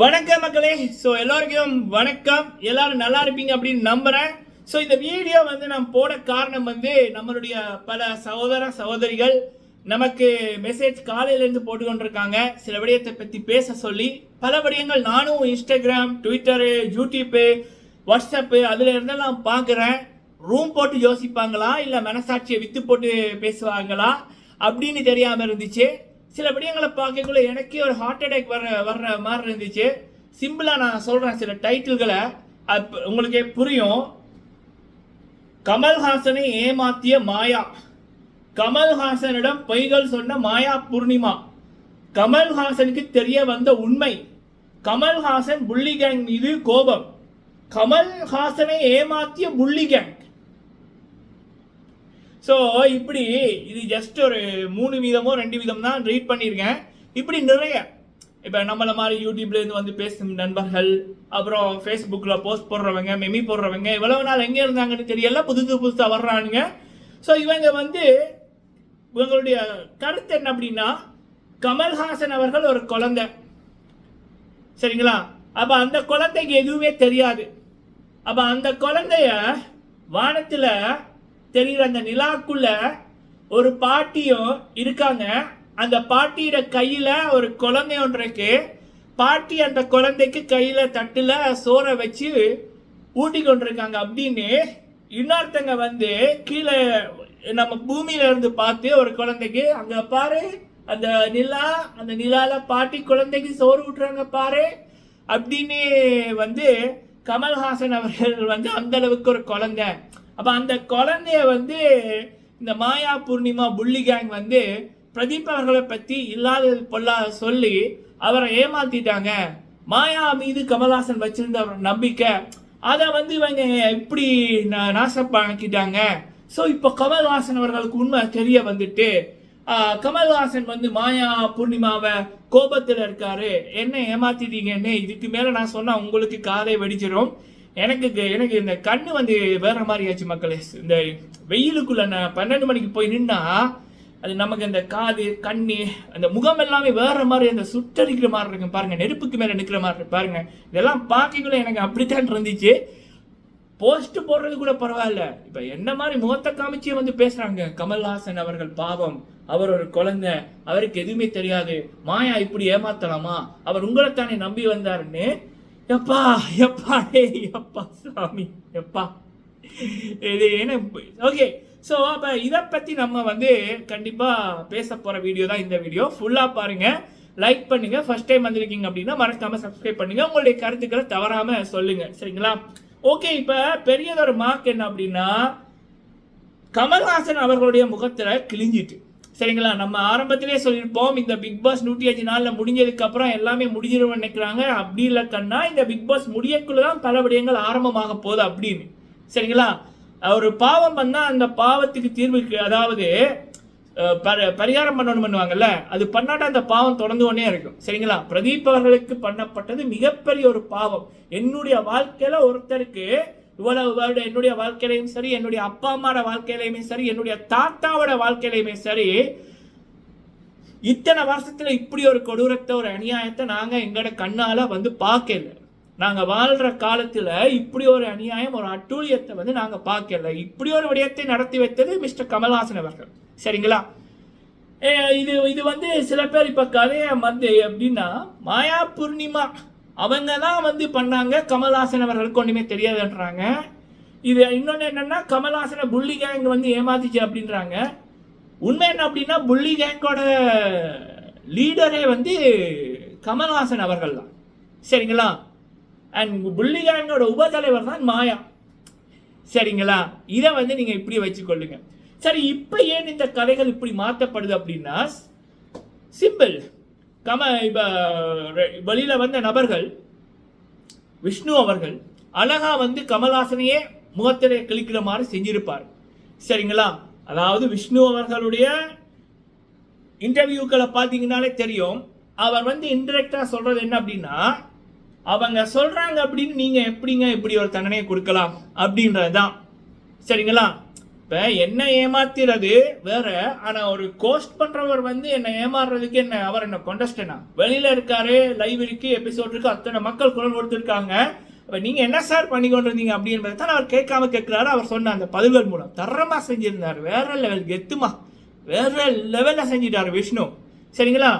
வணக்கம் மக்களே. ஸோ எல்லோருக்கும் வணக்கம். எல்லாரும் நல்லா இருப்பீங்க அப்படின்னு நம்புகிறேன் ஸோ இந்த வீடியோ வந்து நான் போட காரணம் வந்து நம்மளுடைய பல சகோதர சகோதரிகள் நமக்கு மெசேஜ் காலையிலேருந்து போட்டு கொண்டிருக்காங்க சில விடயத்தை பற்றி பேச சொல்லி பல விடயங்கள் நானும் இன்ஸ்டாகிராம் ட்விட்டரு யூடியூப்பு வாட்ஸ்அப்பு அதில் இருந்தெல்லாம் பார்க்குறேன். ரூம் போட்டு யோசிப்பாங்களா? இல்லை மனசாட்சியை விற்று போட்டு பேசுவாங்களா? அப்படின்னு தெரியாமல் இருந்துச்சு. சில விடயங்களை பார்க்கக்குள்ள எனக்கே ஒரு ஹார்ட் அட்டாக் வர வர்ற மாதிரி இருந்துச்சு. சிம்பிளாக நான் சொல்கிறேன் சில டைட்டில்களை அது உங்களுக்கே புரியும். கமல்ஹாசனை ஏமாத்திய மாயா. கமல்ஹாசனிடம் பொய்கள் சொன்ன மாயா பூர்ணிமா. கமல்ஹாசனுக்கு தெரிய வந்த உண்மை. கமல்ஹாசன் புள்ளி கேங் மீது கோபம். கமல்ஹாசனை ஏமாத்திய புள்ளி கேங் ஸோ இப்படி இது ஜஸ்ட் ஒரு மூணு வீதமோ ரெண்டு வீதம் தான் ரீட் பண்ணியிருக்கேன். இப்படி நிறைய. இப்போ நம்மளை மாதிரி யூடியூப்லேருந்து வந்து பேசும் நண்பர்கள் அப்புறம் ஃபேஸ்புக்கில் போஸ்ட் போடுறவங்க மெமி போடுறவங்க இவ்வளவு நாள் எங்கே இருந்தாங்கன்னு தெரியல புதுசு புதுசாக வர்றானுங்க. ஸோ இவங்க வந்து இவங்களுடைய கருத்து என்ன அப்படின்னா கமல்ஹாசன் அவர்கள் ஒரு குழந்தை. சரிங்களா? அப்போ அந்த குழந்தைக்கு எதுவுமே தெரியாது. அப்போ அந்த குழந்தைய வானத்தில் தெரிகிற அந்த நிலாக்குள்ள ஒரு பாட்டியும் இருக்காங்க. அந்த பாட்டியோட கையில் ஒரு குழந்தை ஒன்று இருக்கு பாட்டி அந்த குழந்தைக்கு கையில் தட்டில் சோறை வச்சு ஊட்டி கொண்டிருக்காங்க. அப்படின்னு இன்னொருத்தங்க வந்து கீழே நம்ம பூமியில இருந்து பார்த்து ஒரு குழந்தைக்கு அங்க பாரு அந்த நிலா அந்த நிலால பாட்டி குழந்தைக்கு சோறு ஊட்டுறாங்க பாரு. அப்படின்னு வந்து கமல்ஹாசன் அவர்கள் வந்து அந்த அளவுக்கு ஒரு குழந்தை. அப்போ அந்த குழந்தைய வந்து இந்த மாயா பூர்ணிமா புள்ளி கேங் வந்து பிரதீப் அவர்களை பற்றி இல்லாத பொல்லாத சொல்லி அவரை ஏமாத்திட்டாங்க. மாயா மீது கமல்ஹாசன் வச்சிருந்த நம்பிக்கை அதை வந்து இவங்க இப்படி நாசப்பாக்கிட்டாங்க ஸோ இப்போ கமல்ஹாசன் அவர்களுக்கு உண்மை தெரிய வந்துட்டு கமல்ஹாசன் வந்து மாயா பூர்ணிமாவை கோபத்தில் இருக்காரு. என்ன ஏமாத்திட்டீங்கன்னு இதுக்கு மேலே நான் சொன்னால் உங்களுக்கு காதை வெடிச்சிடும் எனக்கு எனக்கு இந்த கண்ணு வந்து வேற மாதிரி ஆச்சு மக்களே. இந்த வெயிலுக்குள்ள நான் பன்னெண்டு மணிக்கு போய் நின்னா அது நமக்கு அந்த காது கண்ணு அந்த முகம் எல்லாமே வேற மாதிரி அந்த சுட்டரிக்கிற மாதிரி இருக்கும். பாருங்க நெருப்புக்கு மேலே நிற்கிற மாதிரி இருக்கு பாருங்க இதெல்லாம் பார்க்கக்குள்ள எனக்கு அப்படித்தான் இருந்துச்சு. போஸ்ட் போடுறது கூட பரவாயில்ல. இப்ப என்ன மாதிரி முகத்தை காமிச்சே வந்து பேசுறாங்க. கமல்ஹாசன் அவர்கள் பாவம். அவர் ஒரு குழந்தை. அவருக்கு எதுவுமே தெரியாது. மாயா இப்படி ஏமாத்தலாமா? அவர் உங்களைத்தானே நம்பி வந்தாருன்னு எப்பா எப்பா டேய் எப்பா சாமி எப்பா. இது என்ன ஓகே ஸோ அப்போ இதை பற்றி நம்ம வந்து கண்டிப்பாக பேச போகிற வீடியோ தான் இந்த வீடியோ ஃபுல்லாக பாருங்கள் லைக் பண்ணுங்கள் ஃபஸ்ட் டைம் வந்திருக்கீங்க அப்படின்னா மறக்காமல் சப்ஸ்கிரைப் பண்ணுங்கள் உங்களுடைய கருத்துக்களை தவறாமல் சொல்லுங்கள் சரிங்களா? ஓகே இப்போ பெரியதொரு மார்க் என்ன அப்படின்னா கமல்ஹாசன் அவர்களுடைய முகத்தில் கிழிஞ்சிட்டு. சரிங்களா? நம்ம ஆரம்பத்திலே சொல்லியிருப்போம் இந்த பிக் பாஸ் நூற்றி அஞ்சு நாளில் முடிஞ்சதுக்கப்புறம் எல்லாமே முடிஞ்சிடும் நினைக்கிறாங்க. அப்படி இல்லை கண்ணா இந்த பிக் பாஸ் முடியக்குள்ள தான் பல விடயங்கள் ஆரம்பமாக போகுது அப்படின்னு. சரிங்களா? ஒரு பாவம் பண்ணால் அந்த பாவத்துக்கு தீர்வுக்கு அதாவது பரிகாரம் பண்ணணும் பண்ணுவாங்கல்ல அது பண்ணாட்ட அந்த பாவம் தொடர்ந்து கொண்டே இருக்கும். சரிங்களா? பிரதீப் அவர்களுக்கு பண்ணப்பட்டது மிகப்பெரிய ஒரு பாவம். என்னுடைய வாழ்க்கையில் ஒருத்தருக்கு இவ்வளவு வருடம் என்னுடைய வாழ்க்கையிலையும் சரி என்னுடைய அப்பா அம்மாவோட வாழ்க்கையிலையுமே சரி என்னுடைய தாத்தாவோட வாழ்க்கையிலையுமே சரி இத்தனை வருஷத்துல இப்படி ஒரு கொடூரத்தை ஒரு அநியாயத்தை நாங்க எங்களோட கண்ணால வந்து பார்க்கல. நாங்க வாழ்ற காலத்துல இப்படி ஒரு அநியாயம் ஒரு அட்டூழியத்தை வந்து நாங்க பார்க்கல. இப்படி ஒரு விடயத்தை நடத்தி வைத்தது மிஸ்டர் கமல்ஹாசன் அவர்கள். சரிங்களா? இது இது வந்து சில பேர் இப்ப கதையை வந்து எப்படின்னா மாயா பூர்ணிமா அவங்க தான் வந்து பண்ணாங்க. கமல்ஹாசன் அவர்களுக்கு ஒன்றுமே தெரியாதுன்றாங்க. இது இன்னொன்று என்னென்னா கமல்ஹாசனை புள்ளி கேங் வந்து ஏமாத்திச்சு அப்படின்றாங்க. உண்மை என்ன அப்படின்னா புள்ளி கேங்கோட லீடரே வந்து கமல்ஹாசன் அவர்கள் தான். சரிங்களா? அண்ட் புள்ளி கேங்கோட உபதலைவர் தான் மாயா. சரிங்களா? இதை வந்து நீங்கள் இப்படி வச்சுக்கொள்ளுங்க. சரி இப்போ ஏன் இந்த கதைகள் இப்படி மாற்றப்படுது அப்படின்னா சிம்பிள். கம இப்போ வெளியில் வந்த நபர்கள் விஷ்ணு அவர்கள் அழகா வந்து கமல்ஹாசனையே முகத்திலே கிழிக்கிற மாதிரி செஞ்சிருப்பார். சரிங்களா? அதாவது விஷ்ணு அவர்களுடைய இன்டர்வியூக்களை பார்த்தீங்கன்னாலே தெரியும். அவர் வந்து இன்டெரக்டாக சொல்கிறது என்ன அப்படின்னா அவங்க சொல்கிறாங்க அப்படின்னு நீங்கள் எப்படிங்க இப்படி ஒரு தண்டனையை கொடுக்கலாம்? அப்படின்றது தான் சரிங்களா? இப்போ என்ன ஏமாத்திறது? வேற. ஆனா ஒரு கோஸ்ட் பண்றவர் வந்து என்ன ஏமாறுறதுக்கு என்ன அவர் என்ன கொண்டஸ்டனா வெளியில இருக்காரு லைவ் இருக்கு எபிசோட் இருக்கு அத்தனை மக்கள் குரல் கொடுத்துருக்காங்க. இப்போ நீங்க என்ன சார் பண்ணி கொண்டிருந்தீங்க அப்படின்றத தான் அவர் கேட்காம கேட்கிறாரு. அவர் சொன்ன அந்த பதில்கள் மூலம். தரமா செஞ்சிருந்தாரு. வேற லெவல் கெத்துமா? வேற லெவலில் செஞ்சிட்டார் விஷ்ணு. சரிங்களா?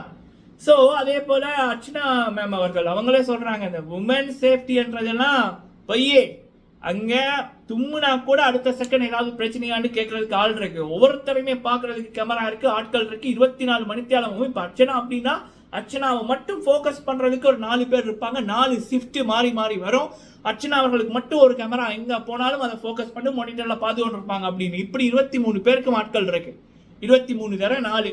ஸோ அதே போல அர்ச்சனா மேம் அவர்கள் அவங்களே சொல்றாங்க இந்த உமன் சேஃப்டின்றதெல்லாம் பையே அங்கே தும்முனா கூட அடுத்த செகண்ட் ஏதாவது பிரச்சனையான்னு கேட்கறதுக்கு ஆள் இருக்கு. ஒவ்வொருத்தரையுமே பார்க்கறதுக்கு கேமரா இருக்கு ஆட்கள் இருக்கு. இருபத்தி நாலு மணித்தியாலமும் இப்போ அர்ச்சனா அப்படின்னா அர்ச்சனாவை மட்டும் ஃபோக்கஸ் பண்ணுறதுக்கு ஒரு நாலு பேர் இருப்பாங்க. நாலு ஷிஃப்ட் மாறி மாறி வரும். அர்ச்சனா அவர்களுக்கு மட்டும் ஒரு கேமரா எங்கே போனாலும் அதை ஃபோக்கஸ் பண்ணி மானிட்டரில் பார்த்து கொண்டு இருப்பாங்க அப்படின்னு. இப்படி இருபத்தி மூணு பேருக்கும் ஆட்கள் இருக்கு. இருபத்தி மூணு தர நாலு.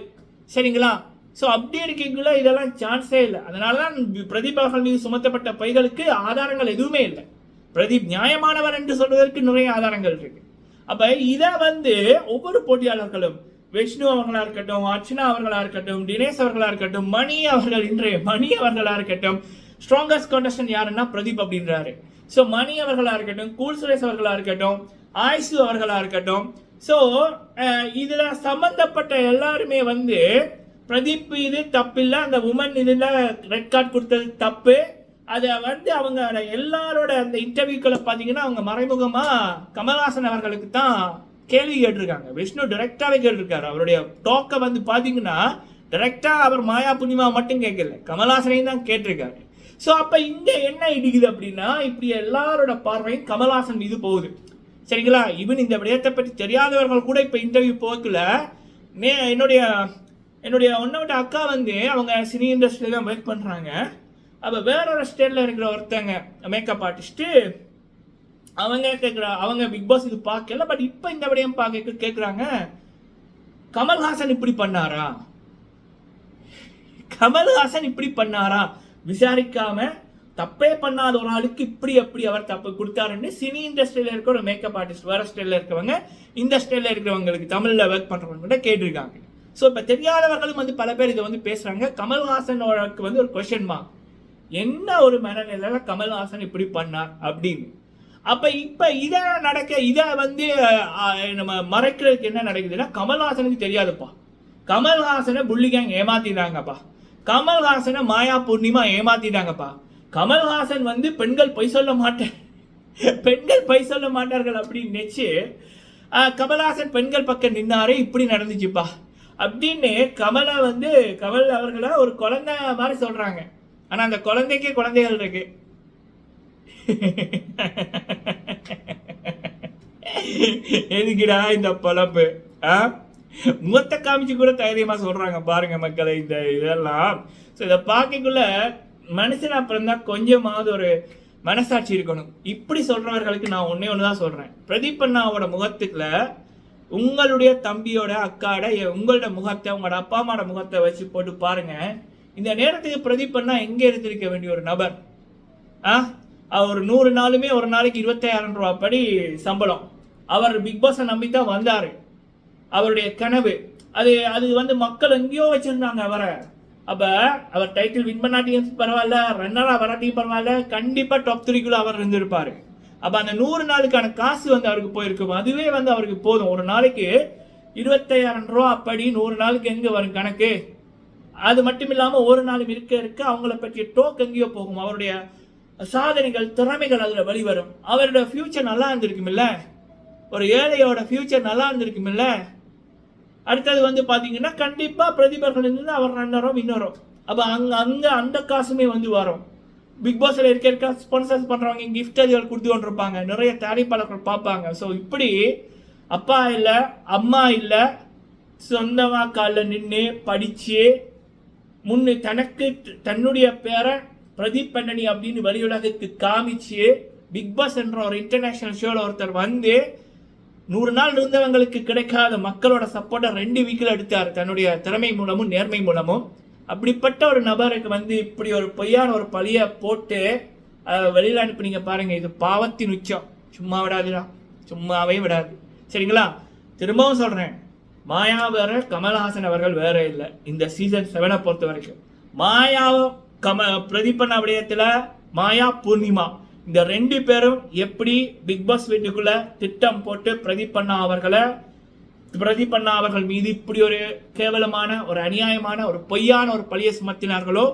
சரிங்களா? ஸோ அப்படி இருக்கீங்களா? இதெல்லாம் சான்ஸே இல்லை. அதனால தான் பிரதீப் மீது சுமத்தப்பட்ட பைகளுக்கு ஆதாரங்கள் எதுவுமே இல்லை. பிரதீப் நியாயமானவர் என்று சொல்வதற்கு நிறைய ஆதாரங்கள் இருக்கு. அப்ப இதை வந்து ஒவ்வொரு போட்டியாளர்களும் விஷ்ணு அவர்களா இருக்கட்டும் அர்ச்சனா அவர்களா இருக்கட்டும் தினேஷ் அவர்களா இருக்கட்டும் மணி அவர்கள் இன்றைய மணி அவர்களா இருக்கட்டும் ஸ்ட்ராங்கஸ்ட் கண்டஸ்டன் யாருன்னா பிரதீப் அப்படின்றாரு. ஸோ மணி அவர்களா இருக்கட்டும் கூல் சுரேஷ் அவர்களா இருக்கட்டும் ஆயுசு அவர்களா இருக்கட்டும். ஸோ இதில் சம்மந்தப்பட்ட எல்லாருமே வந்து பிரதீப் இது தப்பில்லை அந்த உமன் இதில் ரெட் கார்டு கொடுத்தது தப்பு. அதை வந்து அவங்க எல்லாரோட அந்த இன்டர்வியூக்களை பார்த்தீங்கன்னா அவங்க மறைமுகமாக கமல்ஹாசன் அவர்களுக்கு தான் கேள்வி கேட்டிருக்காங்க. விஷ்ணு டைரெக்டாகவே கேட்டிருக்காரு. அவருடைய டோக்கை வந்து பார்த்தீங்கன்னா டைரெக்டாக அவர் மாயா புனிமா மட்டும் கேட்கல. கமல்ஹாசனையும் தான் கேட்டிருக்காரு. ஸோ அப்போ இங்கே என்ன இடிக்குது அப்படின்னா இப்படி எல்லாரோட பார்வையும் கமல்ஹாசன் மீது போகுது. சரிங்களா? இவன் இந்த விடயத்தை பற்றி தெரியாதவர்கள் கூட இப்போ இன்டர்வியூ போக்கல நே என்னுடைய என்னுடைய ஒன்னோட அக்கா வந்து அவங்க சினி இண்டஸ்ட்ரியில் தான் ஒர்க் பண்ணுறாங்க அப்போ வேற ஒரு ஸ்டேட்டில் இருக்கிற ஒருத்தங்க மேக்கப் ஆர்டிஸ்ட்டு அவங்க கேட்குற அவங்க பிக் பாஸ் இது பார்க்கல பட் இப்போ இந்த விடையும் பார்க்க கேட்குறாங்க கமல்ஹாசன் இப்படி பண்ணாரா? கமல்ஹாசன் இப்படி பண்ணாரா? விசாரிக்காம தப்பே பண்ணாத ஒரு ஆளுக்கு இப்படி எப்படி அவர் தப்பு கொடுத்தாருன்னு சினி இண்டஸ்ட்ரியில இருக்கிற ஒரு மேக்கப் ஆர்டிஸ்ட் வேற ஸ்டைலில் இருக்கிறவங்க இந்த ஸ்டைலில் இருக்கிறவங்களுக்கு தமிழில் ஒர்க் பண்ணுறவங்க கூட கேட்டிருக்காங்க. ஸோ இப்போ தெரியாதவர்களும் வந்து பல பேர் இதை வந்து பேசுகிறாங்க கமல்ஹாசனோடக்கு வந்து ஒரு கொஸ்டின் மார்க் என்ன ஒரு மனநிலையில கமல்ஹாசன் இப்படி பண்ணார் அப்படின்னு. அப்ப இப்ப இத நடக்க இத வந்து நம்ம மறைக்கிறதுக்கு என்ன நடக்குதுன்னா கமல்ஹாசனுக்கு தெரியாதுப்பா. கமல்ஹாசனை புள்ளிகேங் ஏமாத்திட்டாங்கப்பா. கமல்ஹாசனை மாயா பூர்ணிமா ஏமாத்திட்டாங்கப்பா. கமல்ஹாசன் வந்து பெண்கள் பொய் சொல்ல மாட்டேன். பெண்கள் பொய் சொல்ல மாட்டார்கள் அப்படின்னு நினைச்சு கமல்ஹாசன் பெண்கள் பக்கம் நின்னாரே இப்படி நடந்துச்சுப்பா. அப்படின்னு கமலை வந்து கமல் அவர்களை ஒரு குழந்தை மாதிரி சொல்றாங்க. ஆனா அந்த குழந்தைக்கே குழந்தைகள் இருக்கு. எதுக்குடா இந்த பழப்பு ஆ? முகத்தை காமிச்சு கூட தைரியமா சொல்றாங்க பாருங்க மக்களை இந்த இதெல்லாம். ஸோ இதை பார்க்கக்குள்ள மனுஷன் அப்புறம் தான் கொஞ்சமாவது ஒரு மனசாட்சி இருக்கணும். இப்படி சொல்றவர்களுக்கு நான் ஒன்னே ஒன்று தான் சொல்றேன். பிரதீப் அண்ணாவோட முகத்துக்குள்ள உங்களுடைய தம்பியோட அக்காட உங்களோட முகத்தை உங்களோட அப்பா அம்மாவோட முகத்தை வச்சு போட்டு பாருங்க. இந்த நேரத்துக்கு பிரதீபன்னா எங்கே இருந்திருக்க வேண்டிய ஒரு நபர்? ஆ? அவர் நூறு நாளுமே ஒரு நாளைக்கு இருபத்தாயிரம் ரூபா படி சம்பளம். அவர் பிக் பாஸை நம்பி தான் வந்தார். அவருடைய கனவு. அது அது வந்து மக்கள் எங்கேயோ வச்சுருந்தாங்க அவரை. அப்போ அவர் டைட்டில் வின் பண்ணாட்டியும் பரவாயில்ல ரன்னராக வராட்டியும் பரவாயில்ல கண்டிப்பாக டாப் த்ரீக்குள்ள அவர் இருந்திருப்பார். அப்போ அந்த நூறு நாளுக்கான காசு வந்து அவருக்கு போயிருக்கும். அதுவே வந்து அவருக்கு போதும். ஒரு நாளைக்கு இருபத்தையாயிரம் ரூபா அப்படி நூறு நாளுக்கு எங்கே வரும் கணக்கு? அது மட்டும் இல்லாமல் ஒரு நாளும் இருக்க இருக்க அவங்கள பற்றிய டோக் எங்கேயோ போகும். அவருடைய சாதனைகள் திறமைகள் அதில் வெளிவரும். அவருடைய ஃபியூச்சர் நல்லா இருந்திருக்குமில்ல? ஒரு ஏழையோட ஃபியூச்சர் நல்லா இருந்திருக்குமில்ல? அடுத்தது வந்து பார்த்தீங்கன்னா கண்டிப்பாக பிரதிபர்கள் இருந்து அவர் நன்னரும் இன்னரும். அப்போ அங்கே அங்கே அந்த காசுமே வந்து வரும். பிக் பாஸில் இருக்க இருக்க ஸ்பான்சர்ஸ் பண்ணுறவங்க கிஃப்ட் அதிகள் கொடுத்து கொண்டிருப்பாங்க. நிறைய தயாரிப்பாளர்கள் பார்ப்பாங்க. ஸோ இப்படி அப்பா இல்லை அம்மா இல்லை சொந்தமா காலில் நின்று படித்து முன்னு தனக்கு தன்னுடைய பேரை பிரதீப் பண்ணனி அப்படின்னு வெளியுலகுக்கு காமிச்சு பிக் பாஸ் என்ற ஒரு இன்டர்நேஷனல் ஷோவில் ஒருத்தர் வந்து நூறு நாள் இருந்தவங்களுக்கு கிடைக்காத மக்களோட சப்போர்ட்டை ரெண்டு வீக்கில் எடுத்தார். தன்னுடைய திறமை மூலமும் நேர்மை மூலமும். அப்படிப்பட்ட ஒரு நபருக்கு வந்து இப்படி ஒரு பொய்யான ஒரு பழியை போட்டு வெளியில் அனுப்புனீங்க பாருங்க இது பாவத்தின் உச்சம். சும்மா விடாதுடா. சும்மாவே விடாது. சரிங்களா? திரும்பவும் சொல்கிறேன் மாயா கமல்ஹாசன் அவர்கள் வேற இல்லை. இந்த சீசன் செவனை பொறுத்த வரைக்கும். மாயாவை கம பிரதீபன் விடயத்தில் மாயா பூர்ணிமா. இந்த ரெண்டு பேரும் எப்படி பிக் பாஸ் வீட்டுக்குள்ள திட்டம் போட்டு பிரதீப் அண்ணா அவர்களை பிரதீப் அண்ணா அவர்கள் மீது இப்படி ஒரு கேவலமான ஒரு அநியாயமான ஒரு பொய்யான ஒரு பழியை சுமத்தினார்களோ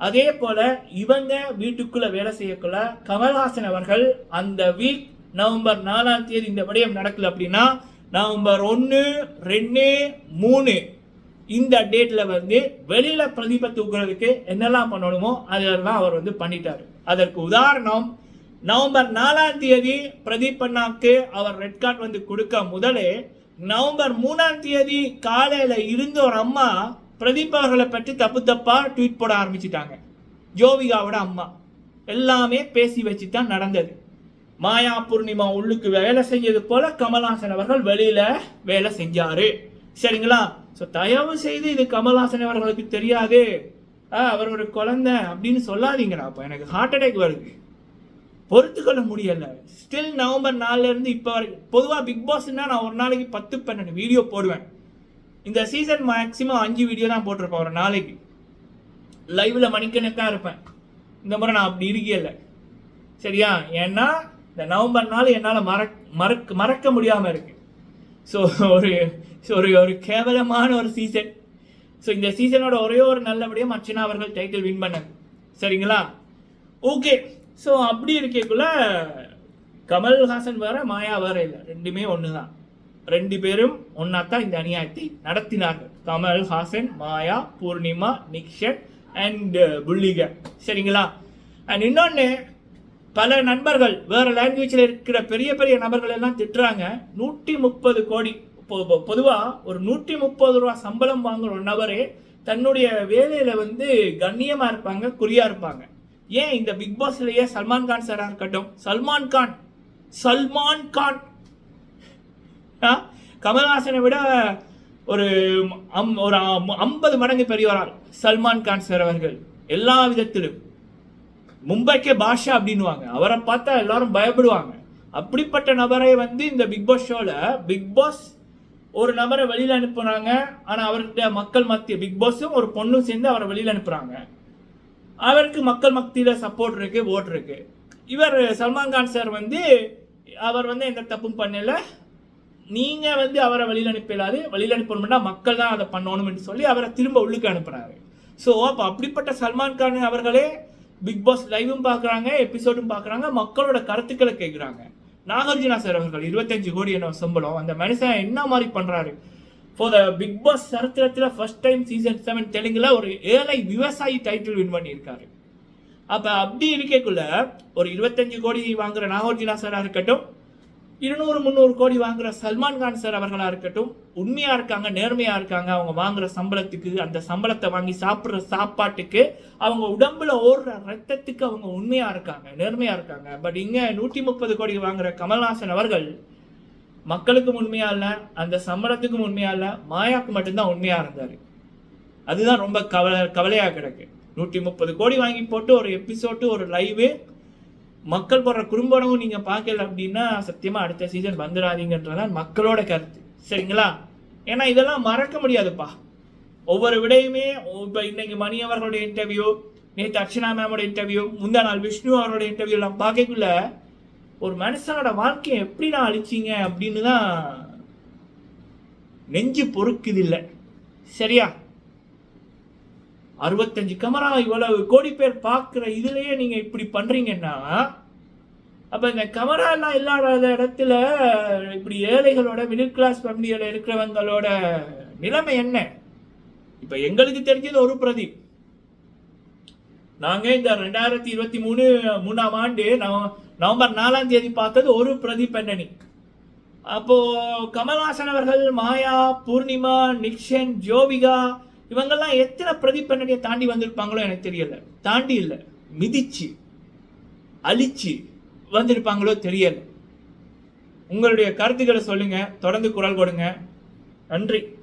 அதே போல இவங்க வீட்டுக்குள்ள வேலை செய்யக்குள்ள கமல்ஹாசன் அவர்கள் அந்த வீக் நவம்பர் நாலாம் தேதி இந்த விடயம் நடக்கல அப்படின்னா நவம்பர் ஒன்று ரெண்டு மூணு. இந்த டேட்டில் வந்து வெளியில் பிரதீப தூக்குறதுக்கு என்னெல்லாம் பண்ணணுமோ அதெல்லாம் அவர் வந்து பண்ணிட்டார். அதற்கு உதாரணம் நவம்பர் நாலாம் தேதி பிரதீப் அண்ணாக்கு அவர் ரெட் கார்டு வந்து கொடுக்க முதலே நவம்பர் மூணாம் தேதி காலையில் இருந்த ஒரு அம்மா பிரதீப் அவர்களை பற்றி தப்பு தப்பாக ட்வீட் போட ஆரம்பிச்சிட்டாங்க. ஜோவிகாவோட அம்மா. எல்லாமே பேசி வச்சு தான் நடந்தது. மாயா பூர்ணிமா உள்ளுக்கு வேலை செஞ்சது போல கமல்ஹாசன் அவர்கள் வெளியில வேலை செஞ்சாரு. சரிங்களா? ஸோ தயவு செய்து இது கமல்ஹாசன் அவர்களுக்கு தெரியாது. ஆ, அவர் ஒரு குழந்தை அப்படின்னு சொல்லாதீங்கடா அப்போ. எனக்கு ஹார்ட் அட்டாக் வருது. பொறுத்துக்கொள்ள முடியலை. ஸ்டில் நவம்பர் நாலுலேருந்து இப்போ வரைக்கும். பொதுவாக பிக் பாஸ்னால் நான் ஒரு நாளைக்கு பத்து பன்னெண்டு வீடியோ போடுவேன். இந்த சீசன் மேக்ஸிமம் அஞ்சு வீடியோ தான் போட்டிருப்பேன் ஒரு நாளைக்கு. லைவில் மணிக்கணக்காக இருப்பேன். இந்த முறை நான் அப்படி இருக்கல சரியா? ஏன்னா இந்த நவம்பர் நாள் என்னால் மறக் மறக்க மறக்க முடியாமல் இருக்கு. ஸோ ஒரு ஸோ ஒரு ஒரு கேவலமான ஒரு சீசன் ஸோ இந்த சீசனோட ஒரே ஒரு நல்லபடியாக அர்ச்சனா அவர்கள் டைட்டில் வின் பண்ணாங்க. சரிங்களா? ஓகே ஸோ அப்படி இருக்கக்குள்ள கமல்ஹாசன் வேற மாயா வேற இல்லை. ரெண்டுமே ஒன்று தான் ரெண்டு பேரும் ஒன்றா தான் இந்த அநியாயத்தை நடத்தினார்கள். கமல்ஹாசன் மாயா பூர்ணிமா நிக்ஷன் அண்ட் புள்ளிக. சரிங்களா? அண்ட் இன்னொன்று பல நண்பர்கள் வேறு லாங்குவேஜில் இருக்கிற பெரிய பெரிய நபர்கள் எல்லாம் திட்டுறாங்க. நூற்றி முப்பது கோடி பொதுவாக ஒரு நூற்றி முப்பது ரூபா சம்பளம் வாங்குற ஒரு நபரே தன்னுடைய வேலையில் வந்து கண்ணியமாக இருப்பாங்க குறியாக இருப்பாங்க. ஏன் இந்த பிக் பாஸ்லேயே சல்மான் கான் இருக்கட்டும்? சல்மான் கான் சல்மான் கான். ஆ? கமல்ஹாசனை விட ஒரு அம்- ஒரு ஐம்பது மடங்கு பெரியவரால் சல்மான் கான் சார் அவர்கள் எல்லா விதத்திலும் மும்பைக்கே பாஷா அப்படின்னுவாங்க. அவரை பார்த்தா எல்லாரும் பயப்படுவாங்க. அப்படிப்பட்ட நபரை வந்து இந்த பிக் பாஸ் ஷோவில் பிக் பாஸ் ஒரு நபரை வெளியில் அனுப்புகிறாங்க ஆனால் அவருடைய மக்கள் மத்திய பிக் பாஸும் ஒரு பொண்ணும் சேர்ந்து அவரை வெளியில் அனுப்புகிறாங்க அவருக்கு மக்கள் மத்தியில் சப்போர்ட் இருக்கு ஓட் இருக்கு. இவர் சல்மான் கான் சார் வந்து அவர் வந்து எந்த தப்பும் பண்ணலை. நீங்கள் வந்து அவரை வெளியில் அனுப்பிடாது வெளியில் அனுப்பணும்னா மக்கள் தான் அதை பண்ணணும்னு சொல்லி அவரை திரும்ப உள்ளுக்கு அனுப்புகிறாரு ஸோ அப்போ அப்படிப்பட்ட சல்மான் கான் அவர்களே பிக் பாஸ் லைவும் பார்க்குறாங்க எபிசோடும் பார்க்குறாங்க மக்களோட கருத்துக்களை கேட்குறாங்க நாகார்ஜுனா சார் அவர்கள் இருபத்தஞ்சு கோடி என்ன சம்பளம். அந்த மனுஷன் என்ன மாதிரி பண்ணுறாரு ஃபார் த பிக் பாஸ் சரித்திரத்தில் ஃபர்ஸ்ட் டைம் சீசன் செவன் தெலுங்கில் ஒரு ஏழை விவசாயி டைட்டில் வின் பண்ணியிருக்காரு. அப்போ அப்படி இருக்கக்குள்ள ஒரு இருபத்தஞ்சு கோடி வாங்குற நாகார்ஜுனா சாராக இருக்கட்டும் இருநூறு முந்நூறு கோடி வாங்குற சல்மான் கான் சார் அவர்களா இருக்கட்டும் உண்மையா இருக்காங்க நேர்மையா இருக்காங்க அவங்க வாங்குற சம்பளத்துக்கு அந்த சம்பளத்தை வாங்கி சாப்பிட்ற சாப்பாட்டுக்கு அவங்க உடம்புல ஓடுற ரத்தத்துக்கு அவங்க உண்மையா இருக்காங்க நேர்மையா இருக்காங்க. பட் இங்க நூற்றி முப்பது கோடி வாங்குற கமல்ஹாசன் அவர்கள் மக்களுக்கும் உண்மையா இல்ல அந்த சம்பளத்துக்கும் உண்மையா இல்ல மாயாக்கு மட்டும்தான் உண்மையா இருந்தாரு. அதுதான் ரொம்ப கவலை கவலையா கிடக்கு. நூற்றி முப்பது கோடி வாங்கி போட்டு ஒரு எபிசோடு ஒரு லைவு மக்கள் போடுற குறும்படமும் நீங்க பார்க்கல அப்படின்னா சத்தியமா அடுத்த சீசன் வந்துடாதீங்கன்றதான் மக்களோட கருத்து. சரிங்களா? ஏன்னா இதெல்லாம் மறக்க முடியாதுப்பா. ஒவ்வொரு விடையுமே இப்போ இன்னைக்கு மணி அவர்களுடைய இன்டர்வியூ நேற்று அர்ச்சனா மேமோட இன்டர்வியூ முந்தா நாள் விஷ்ணு அவரோட இன்டர்வியூ எல்லாம் பார்க்கக்குள்ள ஒரு மனுஷனோட வாழ்க்கையை எப்படி நான் அழிச்சிங்க அப்படின்னு தான் நெஞ்சு பொறுக்குது இல்லை. சரியா? அறுபத்தஞ்சு கேமரா இவ்வளவு கோடி பேர் பார்க்குற இதுலேயே நீங்கள் இப்படி பண்ணுறீங்கன்னா அப்போ இந்த கமராலாம் இல்லாத இடத்துல இப்படி ஏழைகளோட மிடில் கிளாஸ் ஃபேமிலியோட இருக்கிறவங்களோட நிலைமை என்ன? இப்போ எங்களுக்கு தெரிஞ்சது ஒரு பிரதீப். நாங்கள் இந்த ரெண்டாயிரத்தி இருபத்தி மூணு மூணாம் ஆண்டு நவ- நவம்பர் நாலாம் தேதி பார்த்தது ஒரு பிரதீப் அண்ணனி அப்போ கமல்ஹாசன் அவர்கள் மாயா பூர்ணிமா நிக்ஷன் ஜோவிகா இவங்கெல்லாம் எத்தனை பிரதீப் தாண்டி வந்திருப்பாங்களோ எனக்கு தெரியல. தாண்டி இல்லை. மிதிச்சு அழிச்சு வந்திருப்பாங்களோ தெரியல. உங்களுடைய கருத்துக்களை சொல்லுங்க. தொடர்ந்து குரல் கொடுங்க. நன்றி.